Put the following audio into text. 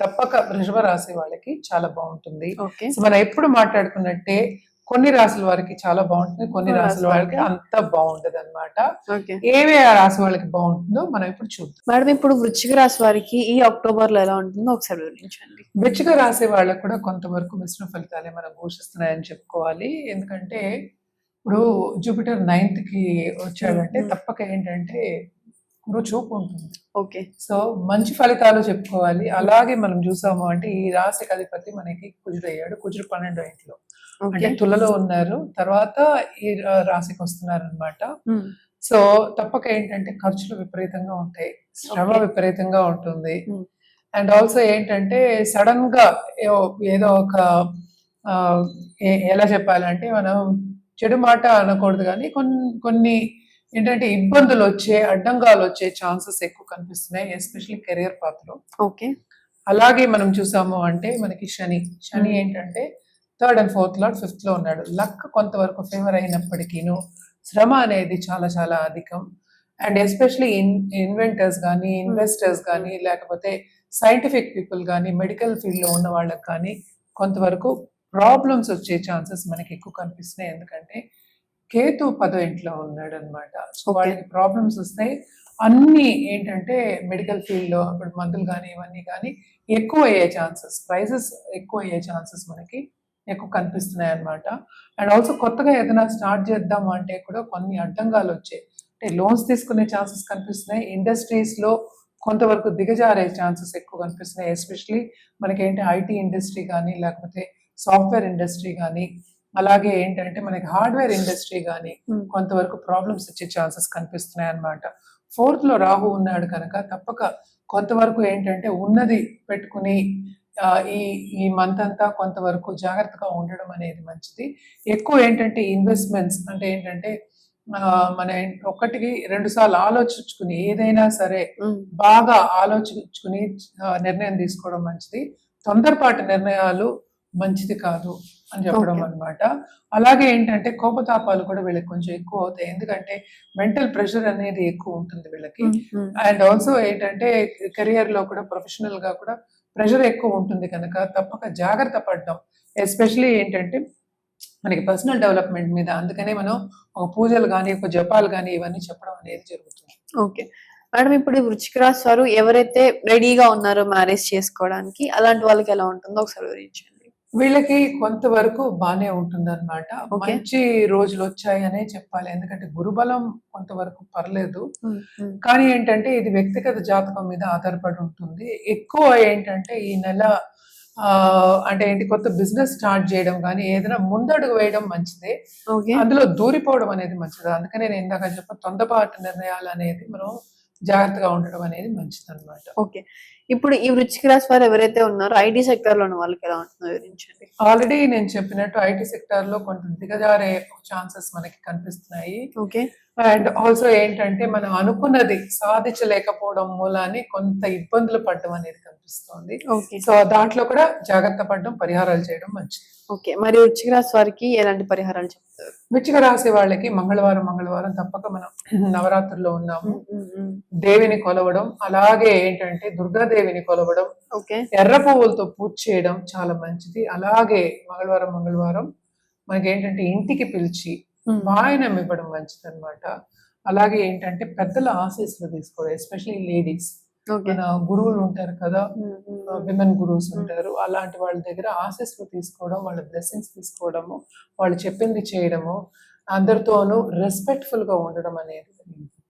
తప్పక వృషభ రాశి వాళ్ళకి చాలా బాగుంటుంది. సో మనం ఎప్పుడు మాట్లాడుకున్నట్టే కొన్ని రాశుల వారికి చాలా బాగుంటుంది కొన్ని వాళ్ళకి వారికి అంత బాగుండదు అనమాట ఏవే ఆ రాశి వాళ్ళకి బాగుంటుందో మనం ఇప్పుడు చూద్దాం. మేడం ఇప్పుడు వృశ్చిక రాశి వారికి ఈ అక్టోబర్లో ఎలా ఉంటుందో ఒకసారి వివరించండి. వృచ్చిక రాశి వాళ్ళకు కూడా కొంతవరకు మిశ్రమ ఫలితాలే మనం ఘోషిస్తున్నాయని చెప్పుకోవాలి. ఎందుకంటే ఇప్పుడు జూపిటర్ నైన్త్కి వచ్చాడంటే. తప్పక ఏంటంటే చూపు ఉంటుంది. ఓకే. సో మంచి ఫలితాలు చెప్పుకోవాలి. అలాగే మనం చూసాము అంటే ఈ రాశికి అధిపతి మనకి కుజుడు అయ్యాడు కుజుడు పన్నెండో ఇంట్లో. అంటే తులలో ఉన్నారు. తర్వాత ఈ రాశికి వస్తున్నారు అనమాట సో తప్పక ఏంటంటే ఖర్చులు విపరీతంగా ఉంటాయి. శ్రమ. విపరీతంగా ఉంటుంది. అండ్ ఆల్సో ఏంటంటే సడన్గా ఏదో ఒక ఎలా చెప్పాలంటే మనం చెడు మాట అనకూడదు కానీ కొన్ని కొన్ని ఏంటంటే ఇబ్బందులు వచ్చే అడ్డంగాలు వచ్చే ఛాన్సెస్ ఎక్కువ కనిపిస్తున్నాయి ఎస్పెషల్లీ కెరియర్ పాత్రలో ఓకే. అలాగే మనం చూసాము అంటే మనకి శని. శని. ఏంటంటే థర్డ్ అండ్ ఫోర్త్ లాట్ ఫిఫ్త్లో ఉన్నాడు. లక్ కొంతవరకు ఫేవర్ అయినప్పటికీను శ్రమ అనేది చాలా చాలా అధికం. అండ్ ఎస్పెషలీ ఇన్ ఇన్వెంటర్స్ కానీ ఇన్వెస్టర్స్ కానీ లేకపోతే సైంటిఫిక్ పీపుల్ కానీ మెడికల్ ఫీల్డ్లో ఉన్న వాళ్ళకి కానీ కొంతవరకు ప్రాబ్లమ్స్ వచ్చే ఛాన్సెస్ మనకి ఎక్కువ కనిపిస్తున్నాయి. ఎందుకంటే కేతు పదో ఇంట్లో ఉన్నాడు అనమాట సో. వాళ్ళకి ప్రాబ్లమ్స్ వస్తాయి అన్ని ఏంటంటే మెడికల్ ఫీల్డ్లో ఇప్పుడు మందులు కానీ ఇవన్నీ కానీ ఎక్కువ అయ్యే ఛాన్సెస్ ప్రైసెస్ ఎక్కువ అయ్యే ఛాన్సెస్ మనకి ఎక్కువ కనిపిస్తున్నాయి అన్నమాట అండ్ ఆల్సో కొత్తగా ఏదైనా స్టార్ట్ చేద్దాం అంటే కూడా కొన్ని అడ్డంగాలు వచ్చాయి. అంటే లోన్స్ తీసుకునే ఛాన్సెస్ కనిపిస్తున్నాయి. ఇండస్ట్రీస్లో కొంతవరకు దిగజారే ఛాన్సెస్ ఎక్కువ కనిపిస్తున్నాయి. ఎస్పెషలీ మనకేంటి ఐటీ ఇండస్ట్రీ కానీ లేకపోతే సాఫ్ట్వేర్ ఇండస్ట్రీ కానీ అలాగే ఏంటంటే మనకి హార్డ్వేర్ ఇండస్ట్రీ కానీ Hmm. కొంతవరకు ప్రాబ్లమ్స్ వచ్చే ఛాన్సెస్ కనిపిస్తున్నాయి అన్నమాట ఫోర్త్లో రాహు ఉన్నాడు కనుక తప్పక కొంతవరకు ఏంటంటే ఉన్నది పెట్టుకుని ఈ ఈ మంత్ అంతా కొంతవరకు జాగ్రత్తగా ఉండడం అనేది మంచిది. ఎక్కువ ఏంటంటే ఇన్వెస్ట్మెంట్స్ అంటే ఏంటంటే మన ఒకటికి రెండు సార్లు ఆలోచించుకుని ఏదైనా సరే ఉమ్, బాగా ఆలోచించుకుని నిర్ణయం తీసుకోవడం మంచిది. తొందరపాటు నిర్ణయాలు మంచిది కాదు అని చెప్పడం. అన్నమాట. అలాగే ఏంటంటే కోపతాపాలు కూడా వీళ్ళకి కొంచెం ఎక్కువ అవుతాయి. ఎందుకంటే మెంటల్ ప్రెషర్ అనేది ఎక్కువ ఉంటుంది వీళ్ళకి. అండ్ ఆల్సో ఏంటంటే కెరియర్లో కూడా ప్రొఫెషనల్గా కూడా ప్రెషర్ ఎక్కువ ఉంటుంది కనుక తప్పక జాగ్రత్త పడడం. ఎస్పెషలీ ఏంటంటే మనకి పర్సనల్ డెవలప్మెంట్ మీద అందుకనే మనం ఒక పూజలు కానీ ఒక జపాలు కానీ ఇవన్నీ చెప్పడం అనేది జరుగుతుంది. ఓకే. మేడం ఇప్పుడు ఈ వృశ్చిక రాశి వారు ఎవరైతే రెడీగా ఉన్నారో మ్యారేజ్ చేసుకోవడానికి అలాంటి వాళ్ళకి ఎలా ఉంటుందో ఒకసారి వివరించండి. వీళ్ళకి కొంతవరకు బానే ఉంటుంది అనమాట Okay. మంచి రోజులు వచ్చాయనే చెప్పాలి. ఎందుకంటే గురుబలం కొంతవరకు పర్లేదు. కానీ ఏంటంటే ఇది వ్యక్తిగత జాతకం మీద ఆధారపడి ఉంటుంది. ఎక్కువ ఏంటంటే ఈ నెల అంటే ఏంటి కొత్త బిజినెస్ స్టార్ట్ చేయడం కానీ ఏదైనా ముందడుగు వేయడం మంచిదే. అందులో దూరిపోవడం అనేది మంచిది. అందుకనే నేను ఇందాక చెప్ప తొందరపాటు నిర్ణయాలు అనేది మనం జాగ్రత్తగా ఉండడం అనేది మంచిది అనమాట ఓకే. ఇప్పుడు ఈ వృశ్చిక రాశి వారు ఎవరైతే ఉన్నారో ఐటీ సెక్టర్లో వాళ్ళకి ఎలా ఉంటుందో వివరించండి. ఆల్రెడీ నేను చెప్పినట్టు ఐటీ సెక్టర్లో కొంచెం దిగజారే ఛాన్సెస్ మనకి కనిపిస్తున్నాయి. ఓకే. అండ్ ఆల్సో ఏంటంటే మనం అనుకున్నది సాధించలేకపోవడం మూలాన్ని కొంత ఇబ్బందులు పడడం అనేది కనిపిస్తోంది. ఓకే. సో దాంట్లో కూడా జాగ్రత్త పడడం పరిహారాలు చేయడం మంచిది. ఓకే. మరి వృశ్చిక రాశి వారికి ఎలాంటి పరిహారాలు చెప్తారు? వృచ్చిక రాశి వాళ్ళకి మంగళవారం మంగళవారం తప్పక మనం నవరాత్రుల్లో ఉన్నాము. దేవిని కొలవడం అలాగే ఏంటంటే దుర్గాదేవిని కొలవడం ఎర్ర పువ్వులతో పూజ చేయడం చాలా మంచిది. అలాగే మంగళవారం మంగళవారం మనకి ఏంటంటే ఇంటికి పిలిచి వాయనం ఇవ్వడం మంచిది అనమాట అలాగే ఏంటంటే పెద్దల ఆశీస్సులు తీసుకోవడం ఎస్పెషల్లీ లేడీస్. మన గురువులు ఉంటారు కదా. విమెన్ గురువుస్ ఉంటారు. అలాంటి వాళ్ళ దగ్గర ఆశీస్సులు తీసుకోవడం వాళ్ళ బ్లెస్సింగ్స్ తీసుకోవడము వాళ్ళు చెప్పింది చేయడము అందరితోనూ రెస్పెక్ట్ఫుల్గా ఉండడం అనేది